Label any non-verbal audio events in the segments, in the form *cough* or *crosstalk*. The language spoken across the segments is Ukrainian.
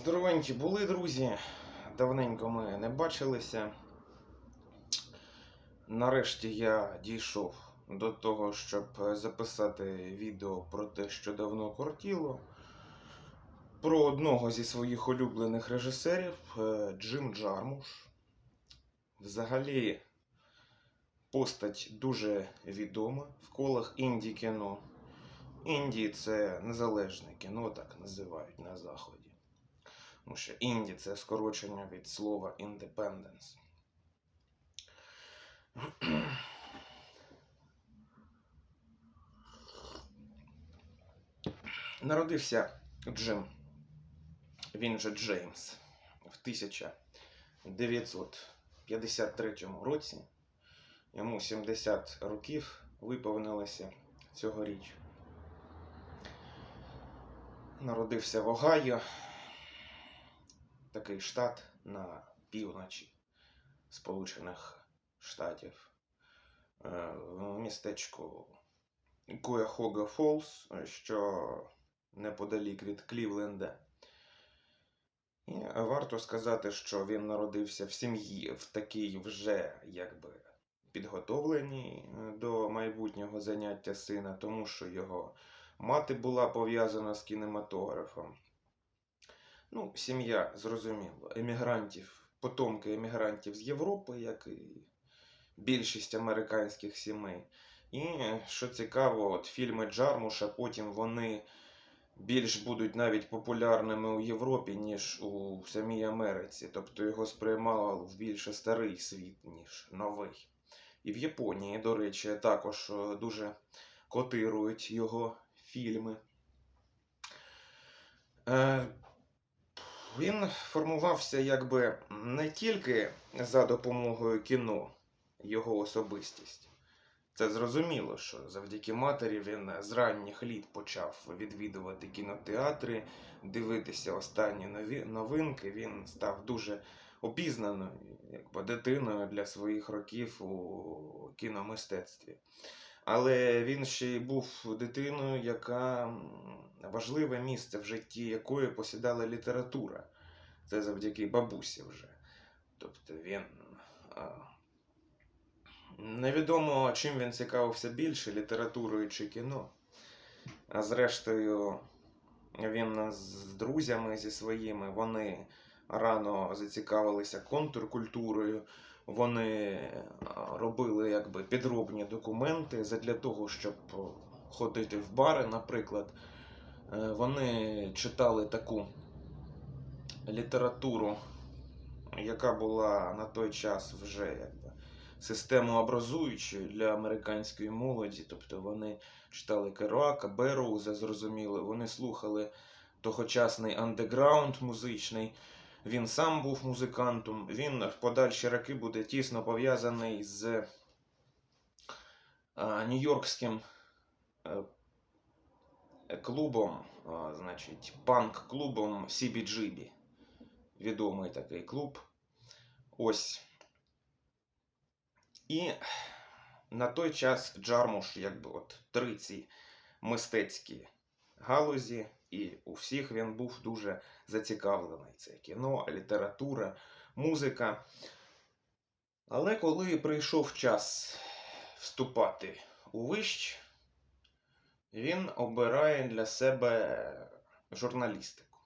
Здоровенькі були, друзі. Давненько ми не бачилися. Нарешті я дійшов до того, щоб записати відео про те, що давно кортіло. Про одного зі своїх улюблених режисерів е, Джим Джармуш. Взагалі, постать дуже відома в колах інді кіно. Інді це незалежне кіно, так називають на заході. Тому що інді це скорочення від слова independence. Народився Джим, він же Джеймс, в 1953 році. Йому 70 років виповнилося цьогоріч. Народився в Огайо, такий штат на півночі Сполучених Штатів. Е, В містечку Куяхога Фолс, що неподалік від Клівленда. І варто сказати, що він народився в сім'ї в такій вже якби підготовленій е, до майбутнього заняття сина, тому що його мати була пов'язана з кінематографом. Ну, сім'я, зрозуміло, емігрантів, потомки емігрантів з Європи, як і більшість американських сімей. І що цікаво, от фільми Джармуша потім вони більш будуть навіть популярними у Європі, ніж у самій Америці. Тобто його сприймав більше старий світ, ніж новий. І в Японії, до речі, також е, дуже котирують його фільми. Е, Він формувався якби не тільки за допомогою кіно, його особистість. Це зрозуміло, що завдяки матері він з ранніх літ почав відвідувати кінотеатри, дивитися останні нові новинки. Він став дуже обізнаною, якби дитиною для своїх років у кіномистецтві. Але він ще й був дитиною, яка важливе місце в житті якої посідала література. Це завдяки бабусі вже. Тобто він. Невідомо, чим він цікавився більше літературою чи кіно. А зрештою, він з друзями зі своїми вони рано зацікавилися контркультурою. Вони робили якби підробні документи задля того, щоб ходити в бари, наприклад. Е, Вони читали таку літературу, яка була на той час вже якби системообразуючою для американської молоді. Тобто вони читали Керуака, Бероуза, зрозуміло, вони слухали тогочасний андеграунд музичний. Він сам був музикантом. Він в подальші роки буде тісно пов'язаний з Нью-Йоркським е, клубом, значить, панк-клубом CBGB. Відомий такий клуб. Ось. І на той час Джармуш, якби от три ці мистецькі галузі, і у всіх він був дуже зацікавлений. Це кіно, література, музика. Але коли прийшов час вступати у вищ, він обирає для себе журналістику.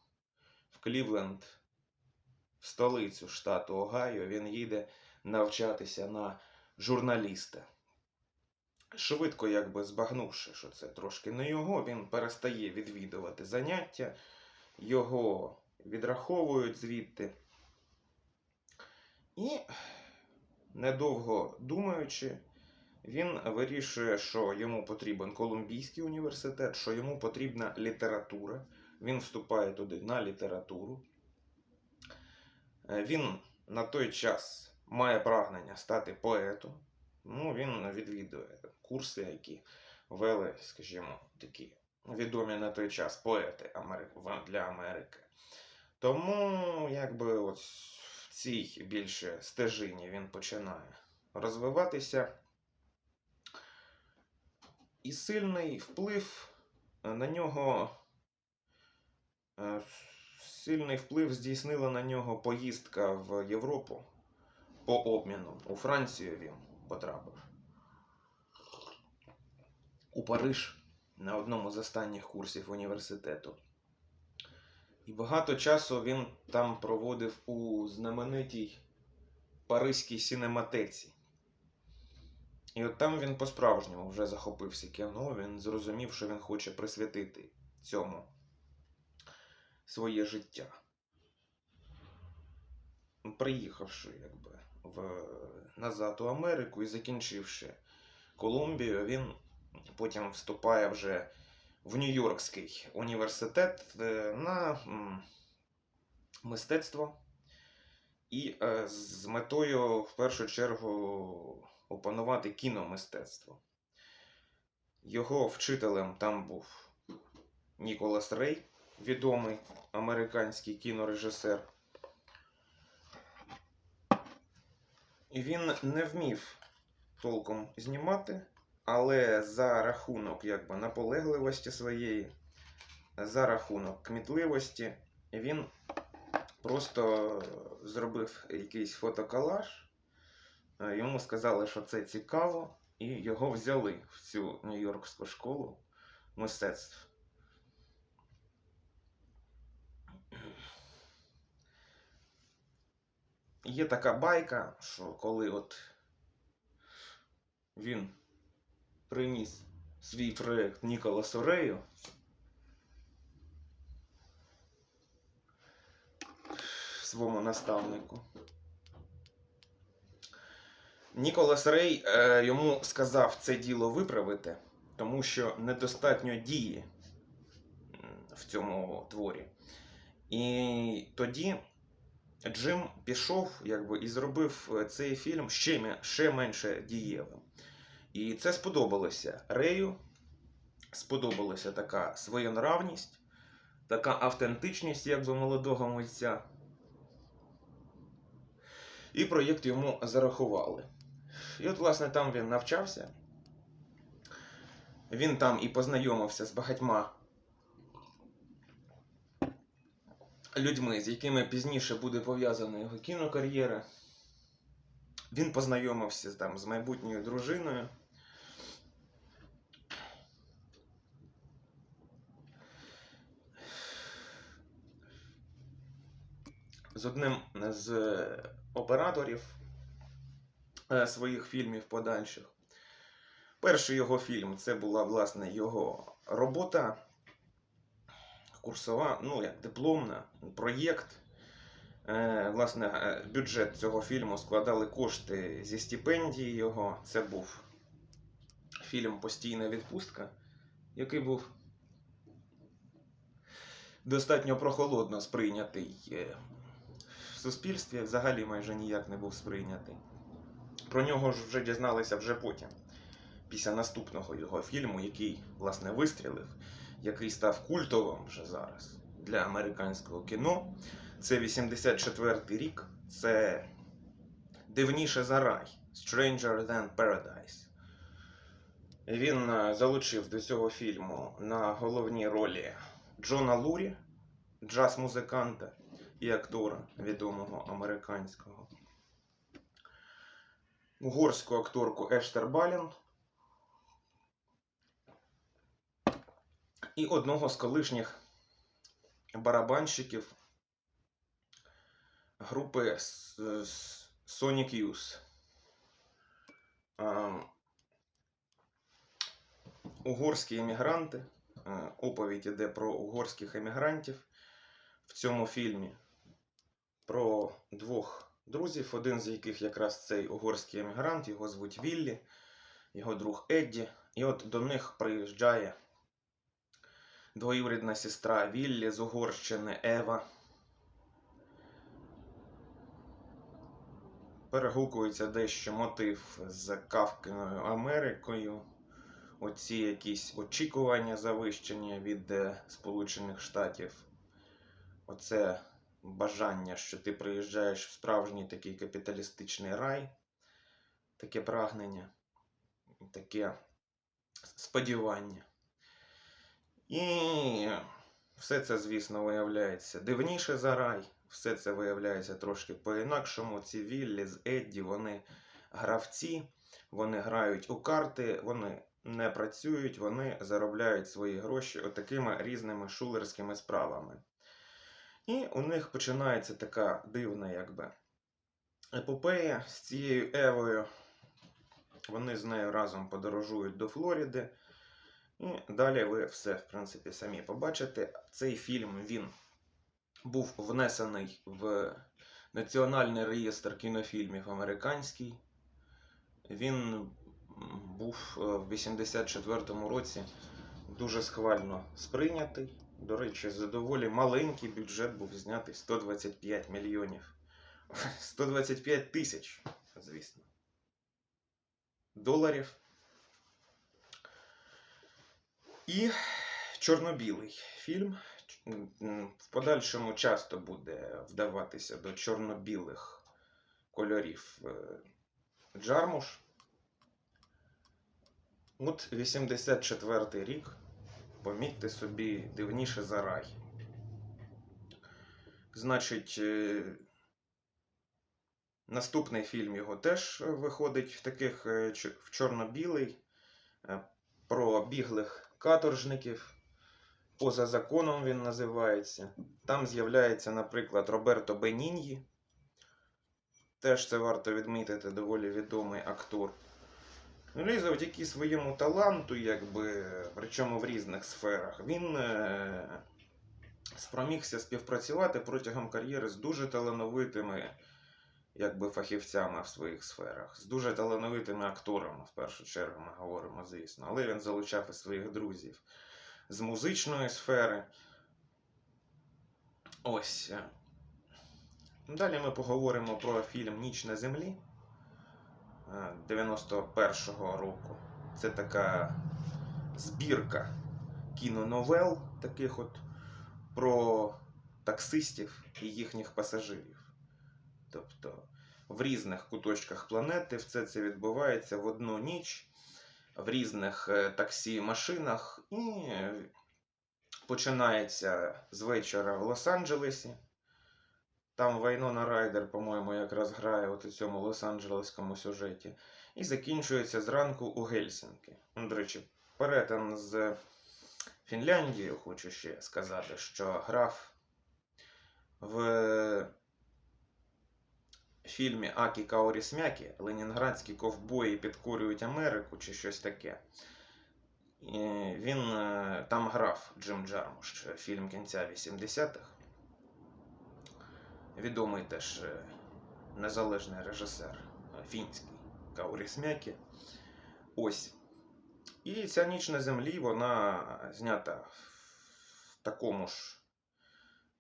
В Клівленд, в столицю штату Огайо, він їде навчатися на журналіста. Швидко, якби збагнувши, що це трошки не його, він перестає відвідувати заняття, його відраховують звідти. І, недовго думаючи, він вирішує, що йому потрібен Колумбійський університет, що йому потрібна література. Він вступає туди на літературу. Е, Він на той час має прагнення стати поетом. Ну, він відвідує курси, які вели, скажімо, такі відомі на той час поети для Америки. Тому, якби, от в цій більше стежині він починає розвиватися. І сильний вплив на нього е, сильний вплив здійснила на нього поїздка в Європу по обміну. У Францію він потрапив. У Париж на одному з останніх курсів університету. І багато часу він там проводив у знаменитій Паризькій сінематеці. І от там він по-справжньому вже захопився кіно, він зрозумів, що він хоче присвятити цьому своє життя. Приїхавши якби, в, назад у Америку і закінчивши Колумбію, він потім вступає вже в Нью-Йоркський університет е, на мистецтво і е, з метою в першу чергу опанувати кіномистецтво. Його вчителем там був Ніколас Рей, відомий американський кінорежисер. Він не вмів толком знімати, але за рахунок якби, наполегливості своєї, за рахунок кмітливості, він просто зробив якийсь фотоколаж. Е, Йому сказали, що це цікаво, і його взяли в цю Нью-Йоркську школу мистецтв. Є така байка, що коли от він приніс свій проєкт Ніколасу Рею, своєму наставнику. Ніколас Рей е, йому сказав це діло виправити, тому що недостатньо дії в цьому творі. І тоді Джим пішов якби, і зробив е, цей фільм ще, ще менше дієвим. І це сподобалося Рею, сподобалася така своєнравність, така автентичність якби молодого митця. І проєкт йому зарахували. І от, власне, там він навчався. Він там і познайомився з багатьма людьми, з якими пізніше буде пов'язана його кінокар'єра. Він познайомився там, з майбутньою дружиною. З одним з операторів е, своїх фільмів подальших. Перший його фільм це була власне його робота курсова, ну як дипломна, проєкт. Е, власне, е, бюджет цього фільму складали кошти зі стипендії його. Це був фільм Постійна відпустка, який був достатньо прохолодно сприйнятий е, в суспільстві, взагалі майже ніяк не був сприйнятий. Про нього ж вже дізналися вже потім, після наступного його фільму, який, власне, вистрілив, який став культовим вже зараз для американського кіно. Це 84-й рік, це Дивніше за рай. Stranger Than Paradise. Він е, залучив до цього фільму на головній ролі Джона Лурі, джаз-музиканта і актора відомого американського. Угорську акторку Ештер Балін і одного з колишніх барабанщиків групи Sonic Youth. Угорські емігранти. Оповідь іде про угорських емігрантів в цьому фільмі. Про двох друзів, один з яких якраз цей угорський емігрант, його звуть Віллі, його друг Едді. І от до них приїжджає двоюрідна сестра Віллі з Угорщини Ева. Перегукується дещо мотив з Кавкиною Америкою. Оці якісь очікування завищені від е, Сполучених Штатів. Оце бажання, що ти приїжджаєш в справжній такий капіталістичний рай, таке прагнення, таке сподівання. І Все це, звісно, виявляється дивніше за рай. Все це виявляється трошки по-інакшому. Ці Віллі з Едді, вони гравці, вони грають у карти, вони не працюють, вони заробляють свої гроші отакими різними шулерськими справами. І у них починається така дивна, якби, епопея з цією Евою. Вони з нею разом подорожують до Флоріди. І далі ви все, в принципі, самі побачите. Цей фільм він був внесений в Національний реєстр кінофільмів американський. Він був е, в 84-му році дуже схвально сприйнятий. До речі, за доволі маленький бюджет був знятий 125 мільйонів. *laughs* 125 тисяч, звісно. Доларів. І чорно-білий фільм. В подальшому часто буде вдаватися до чорно-білих кольорів е, Джармуш. От 84 рік. Помітьте собі дивніше за рай. Значить, е, наступний фільм його теж виходить в таких е, в чорно-білий про біглих каторжників. Поза законом він називається. Там з'являється, наприклад, Роберто Беніньї. Теж це варто відмітити, доволі відомий актор. Ну, і завдяки своєму таланту, якби, причому в різних сферах, він е, спромігся співпрацювати протягом кар'єри з дуже талановитими якби, фахівцями в своїх сферах, з дуже талановитими акторами, в першу чергу, ми говоримо, звісно. Але він залучав і своїх друзів з музичної сфери. Ось. е. Далі ми поговоримо про фільм Ніч на землі е, 91-го року. Це така збірка кіноновел, таких от про таксистів і їхніх пасажирів. Тобто в різних куточках планети все це відбувається в одну ніч, в різних е, таксі-машинах, і починається з вечора в Лос-Анджелесі. Там Вайнона Райдер, по-моєму, якраз грає у цьому лос-анджелеському сюжеті. І закінчується зранку у Гельсінки. До речі, перетин з Фінляндією, хочу ще сказати, що грав в фільмі Акі Каорісмякі Ленінградські ковбої підкорюють Америку чи щось таке. Він е, там грав Джим Джармуш, фільм кінця 80-х. Відомий теж е, незалежний режисер е, фінський Каурісмякі. Ось. І ця ніч на землі вона знята в такому ж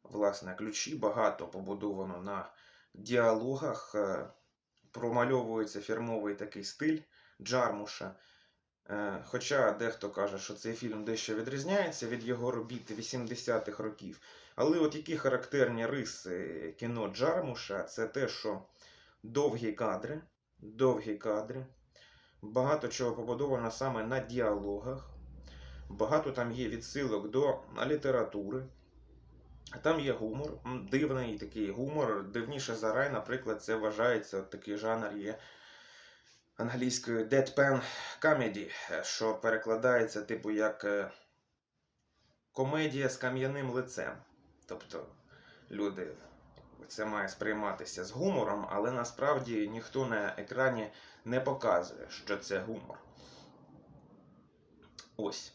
власне ключі, багато побудовано на діалогах, е, промальовується фірмовий такий стиль Джармуша. Е, Хоча дехто каже, що цей фільм дещо відрізняється від його робіт 80-х років. Але от які характерні риси кіно Джармуша, це те, що довгі кадри, довгі кадри, багато чого побудовано саме на діалогах, багато там є відсилок до літератури. Там є гумор, дивний такий гумор. Дивніше за рай, наприклад, це вважається такий жанр є англійською deadpan comedy, е, що перекладається, типу, як е, комедія з кам'яним лицем. Тобто люди це має сприйматися з гумором, але насправді ніхто на екрані не показує, що це гумор. Ось.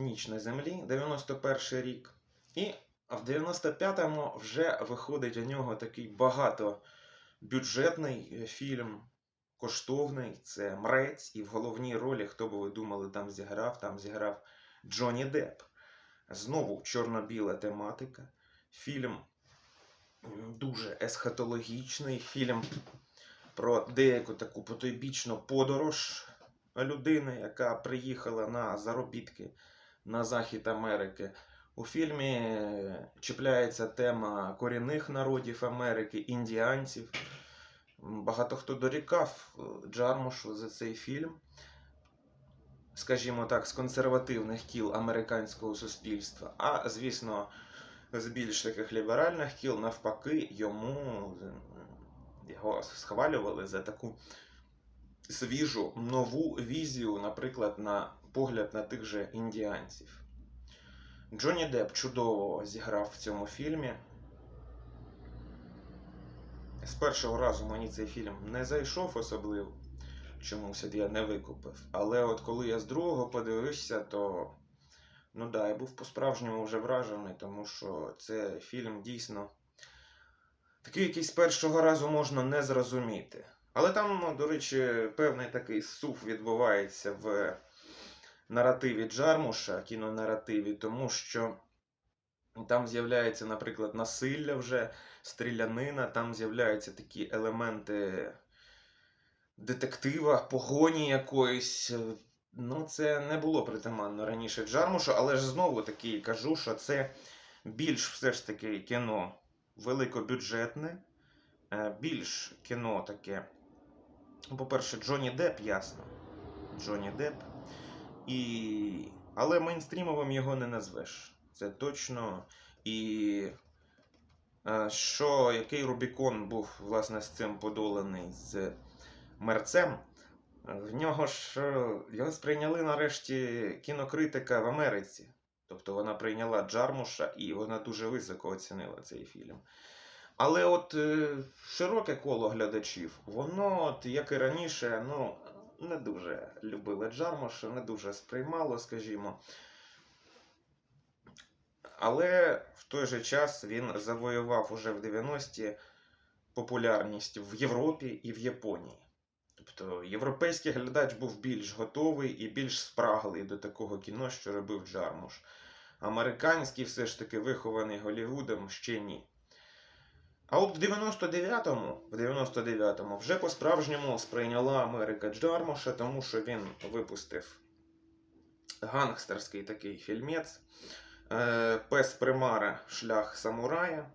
Ніч на землі, 91 рік. І в 95-му вже виходить у нього такий багатобюджетний е, фільм, коштовний. Це Мрець, і в головній ролі, хто би ви думали, там зіграв, там зіграв Джонні Депп. Знову чорно-біла тематика. Фільм дуже есхатологічний, фільм про деяку таку потойбічну подорож людини, яка приїхала на заробітки на захід Америки. У фільмі е, чіпляється тема корінних народів Америки, індіанців. Багато хто дорікав е, Джармушу за цей фільм. скажімо так, з консервативних кіл американського суспільства, а, звісно, з більш таких ліберальних кіл, навпаки, йому його схвалювали за таку свіжу нову візію, наприклад, на погляд на тих же індіанців. Джонні Депп чудово зіграв в цьому фільмі. З першого разу мені цей фільм не зайшов особливо, чомусь я не викупив. Але от коли я з другого подивився, то ну да, я був по-справжньому вже вражений, тому що це фільм дійсно такий, який з першого разу можна не зрозуміти. Але там, ну, до речі, певний такий сув відбувається в наративі Джармуша, кінонаративі, тому що там з'являється, наприклад, насилля вже, стрілянина, там з'являються такі елементи детектива, погоні якоїсь. Ну, це не було притаманно раніше Джармушу, але ж знову таки кажу, що це більш все ж таки кіно великобюджетне, е, більш кіно таке. По-перше, Джонні Депп, ясно. Джонні Депп. І... Але мейнстрімовим його не назвеш. Це точно. І е, що який Рубікон був власне з цим подоланий з мерцем. В нього ж е, його сприйняли нарешті кінокритика в Америці. Тобто вона прийняла Джармуша і вона дуже високо оцінила цей фільм. Але от е, широке коло глядачів, воно, як і раніше, ну, не дуже любили Джармуша, не дуже сприймало, скажімо. Але в той же час він завоював уже в 90-ті популярність в Європі і в Японії. Тобто європейський глядач був більш готовий і більш спраглий до такого кіно, що робив Джармуш. Американський, все ж таки, вихований Голлівудом, ще ні. А от в 99-му, в 99-му вже по-справжньому сприйняла Америка Джармуша, тому що він випустив гангстерський такий фільмець е, Пес примара Шлях самурая.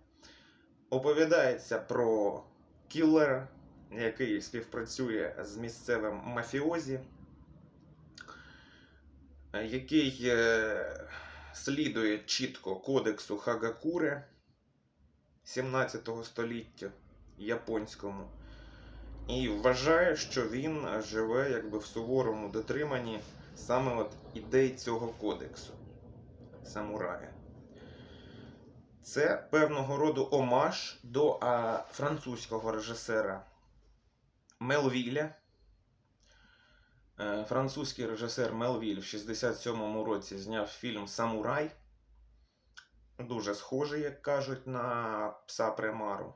Оповідається про кілера, який співпрацює з місцевим мафіозі, який е, слідує чітко кодексу Хагакуре 17 століття японському. І вважає, що він живе якби в суворому дотриманні саме от ідей цього кодексу самурая. Це певного роду омаж до а, французького режисера Мелвіля. Е, Французький режисер Мелвіль в 67-му році зняв фільм Самурай. Дуже схожий, як кажуть, на пса Примару,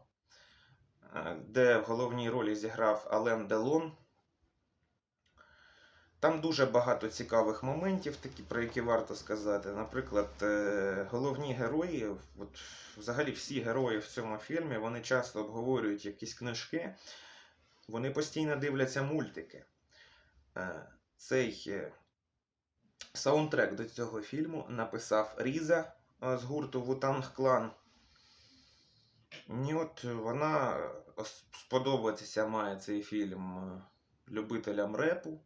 е, де в головній ролі зіграв Ален Делон. Там дуже багато цікавих моментів, такі, про які варто сказати. Наприклад, е, головні герої, от, взагалі всі герої в цьому фільмі, вони часто обговорюють якісь книжки, вони постійно дивляться мультики. Е, Цей саундтрек до цього фільму написав Різа з гурту Вутанг Клан. І от вона ос- сподобатися має цей фільм е, любителям репу.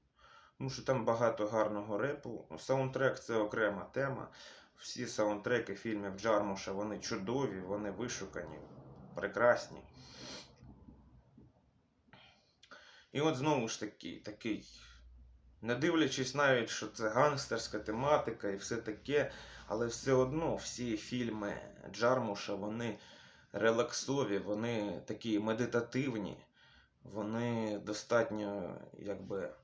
Тому що там багато гарного репу. Саундтрек це окрема тема. Всі саундтреки фільмів Джармуша вони чудові, вони вишукані, прекрасні. І от знову ж таки, такий, не дивлячись навіть, що це гангстерська тематика і все таке, але все одно всі фільми Джармуша, вони релаксові, вони такі медитативні, вони достатньо, якби.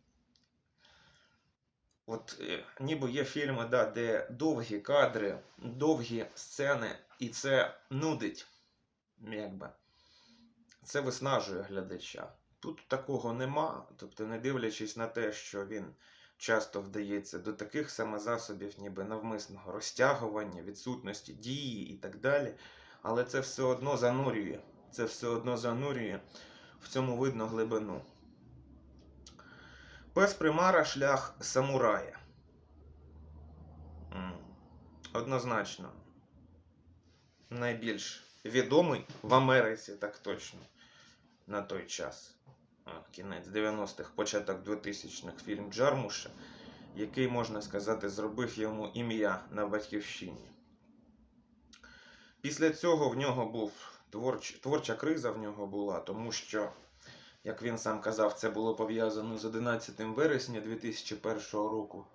От е, ніби є фільми, да, де довгі кадри, довгі сцени, і це нудить, якби. Це виснажує глядача. Тут такого нема, тобто, не дивлячись на те, що він часто вдається до таких самозасобів, ніби навмисного розтягування, відсутності дії і так далі. Але це все одно занурює. Це все одно занурює. В цьому видно глибину. Пес примара шлях самурая. Однозначно. Найбільш відомий в Америці, так точно, на той час. Кінець 90-х, початок 2000-х фільм Джармуша. який, можна сказати, зробив йому ім'я на батьківщині. Після цього в нього був творч... творча криза в нього була, тому що, як він сам казав, це було пов'язано з 11 вересня 2001 року.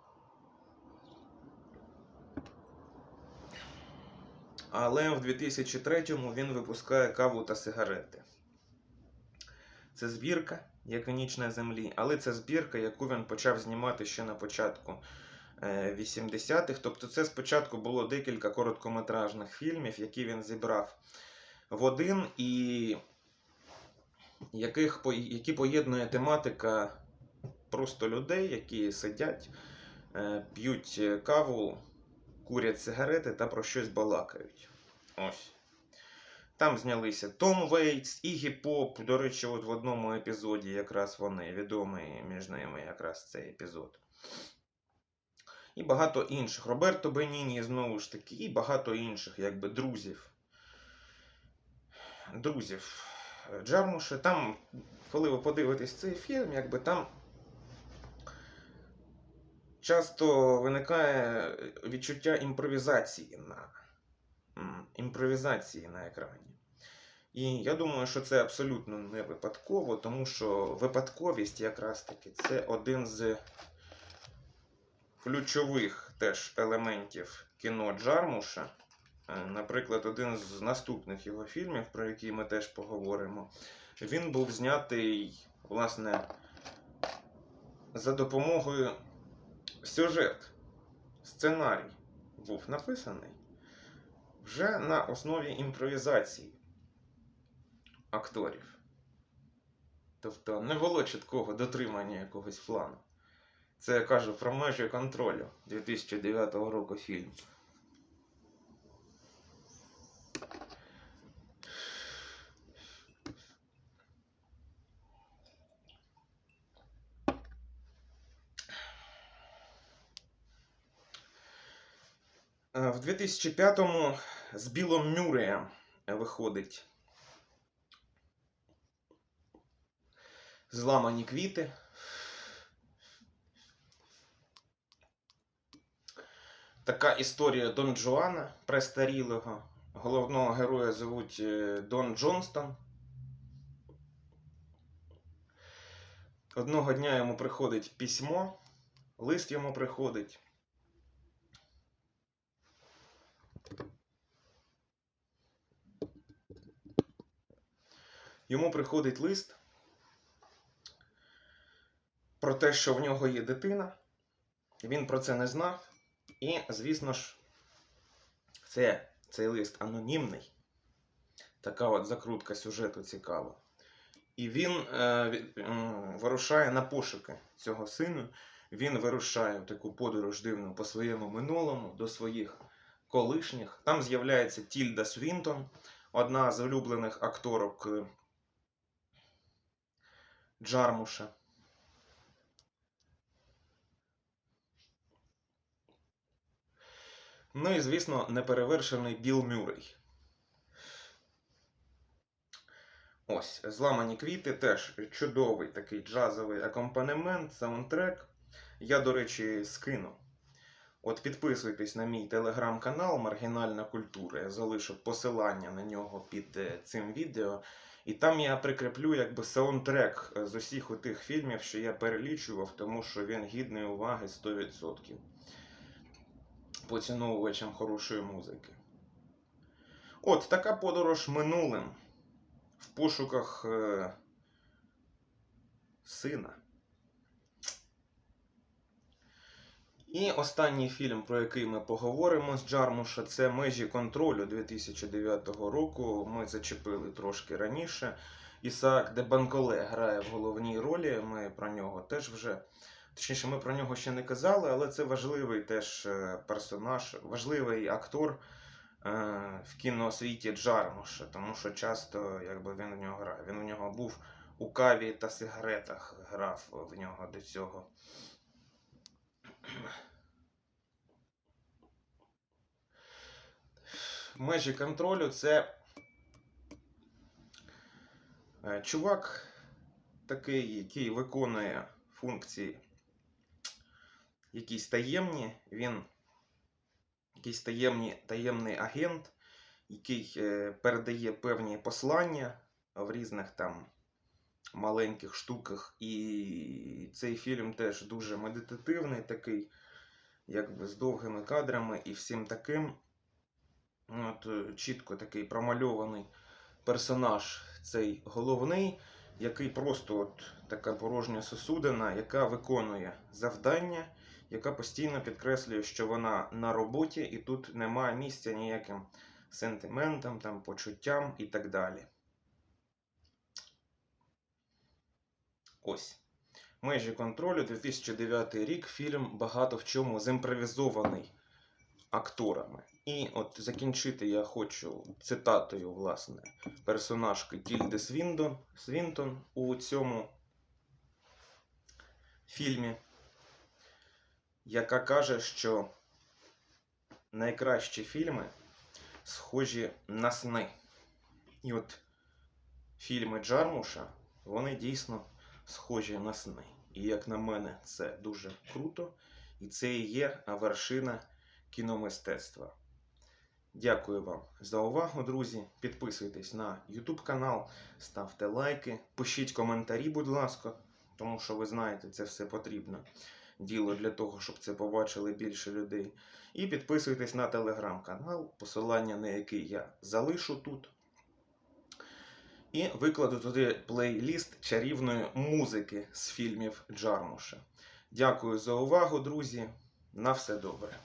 Але в 2003-му він випускає каву та сигарети. Це збірка, як і землі, але це збірка, яку він почав знімати ще на початку е, 80-х. Тобто, це спочатку було декілька короткометражних фільмів, які він зібрав в один, і яких, які поєднує тематика просто людей, які сидять, е, п'ють каву, курять сигарети та про щось балакають. Ось. Там знялися Том Вейтс, Ігі Поп. До речі, от в одному епізоді якраз вони відомі між ними якраз цей епізод. І багато інших. Роберто Беніні, знову ж таки, і багато інших, якби друзів. Друзів Джармуша. Там, коли ви подивитесь цей фільм, якби там часто виникає відчуття імпровізації на, імпровізації на екрані. І я думаю, що це абсолютно не випадково, тому що випадковість якраз таки це один з ключових теж елементів кіно Джармуша. Е, Наприклад, один з наступних його фільмів, про який ми теж поговоримо, він був знятий, власне, за допомогою сюжет, сценарій був написаний вже на основі імпровізації акторів. Тобто не було чіткого дотримання якогось плану. Це я кажу про межі контролю 2009 року фільм. В 2005-му з Білом Мюреєм виходить Зламані квіти. Така історія Дон Джоана престарілого. Головного героя звуть е, Дон Джонстон. Одного дня йому приходить письмо, лист йому приходить. Йому приходить лист про те, що в нього є дитина. Він про це не знав. І, звісно ж, це, цей лист анонімний. Така от закрутка сюжету цікава. І він е, вирушає на пошуки цього сину. Він вирушає в таку подорож дивну по своєму минулому, до своїх колишніх. Там з'являється Тільда Свінтон, одна з улюблених акторок е, Джармуша. Ну і, звісно, неперевершений Біл Мюррей. Ось, зламані квіти теж чудовий такий джазовий акомпанемент, саундтрек. Я, до речі, скину. От підписуйтесь на мій телеграм-канал Маргінальна культура. Я залишу посилання на нього під е, цим відео. І там я прикріплю якби саундтрек е, з усіх тих фільмів, що я перелічував, тому що він гідний уваги 100% поціновувачам хорошої музики. От така подорож минулим в пошуках е, сина. І останній фільм, про який ми поговоримо з Джармуша, це Межі контролю 2009 року. Ми зачепили трошки раніше. Ісаак де Банколе грає в головній ролі. Ми про нього теж вже. Точніше, ми про нього ще не казали, але це важливий теж е, персонаж, важливий актор е, в кіносвіті Джармуша, тому що часто якби, він в нього грає. Він у нього був у каві та сигаретах, грав в нього до цього. Межі контролю це е, чувак такий, який виконує функції якісь таємні. Він якийсь таємні, таємний агент, який е, передає певні послання в різних там маленьких штуках. І цей фільм теж дуже медитативний, такий, якби з довгими кадрами і всім таким. От, е, чітко такий промальований персонаж, цей головний, який просто от така порожня сосудина, яка виконує завдання, яка постійно підкреслює, що вона на роботі, і тут немає місця ніяким сентиментам, там, почуттям і так далі. Ось. Межі контролю 2009 рік. Фільм багато в чому зімпровізований акторами. І от закінчити я хочу цитатою, власне, персонажки Тільди Свіндон, Свінтон у цьому фільмі, яка каже, що найкращі фільми схожі на сни. І от фільми Джармуша, вони дійсно схожі на сни. І як на мене, це дуже круто. І це і є вершина кіномистецтва. Дякую вам за увагу, друзі. Підписуйтесь на YouTube канал, ставте лайки, пишіть коментарі, будь ласка, тому що ви знаєте, це все потрібно. Діло для того, щоб це побачили більше людей. І підписуйтесь на телеграм-канал, посилання на який я залишу тут. І викладу туди плейліст чарівної музики з фільмів Джармуша. Дякую за увагу, друзі. На все добре.